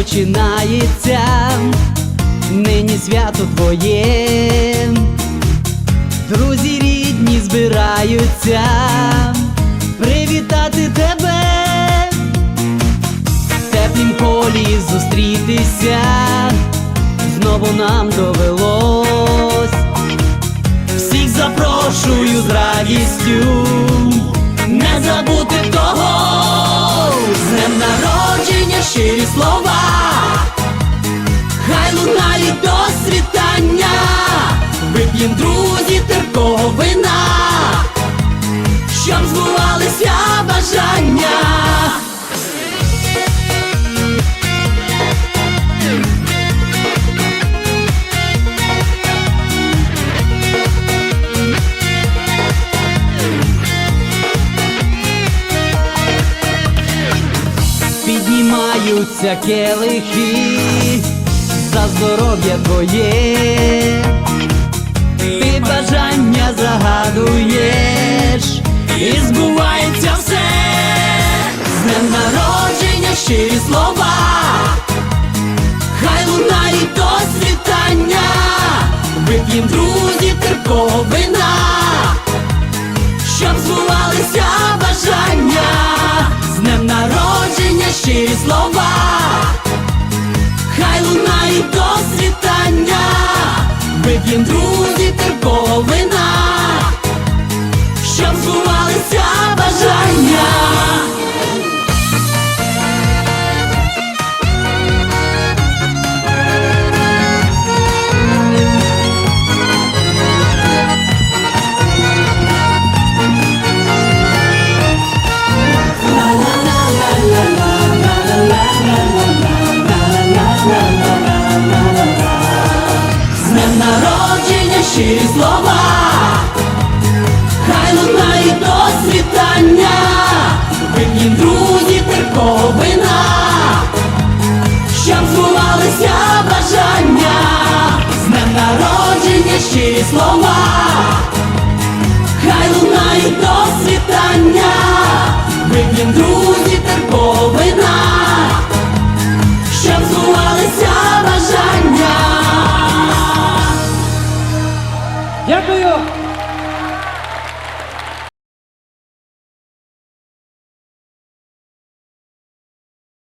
Починається, нині свято твоє, друзі рідні збираються привітати тебе, в теплім колі зустрітися, знову нам довелось. Всіх запрошую з радістю, не забути того, з днем народження щирі слова, вип'єм друзі терпкого вина, щоб збувалися бажання. Піднімаються келихи за здоров'я твоє, народження щирі слова, хай лунають до світання, вип'єм друзі терпкого щоб збувалися бажання, з днем народження щирі слова, щирі слова, хай лунають до світання, вип'єм друзі терпкого щоб збувалися бажання, з днем народження щирі слова,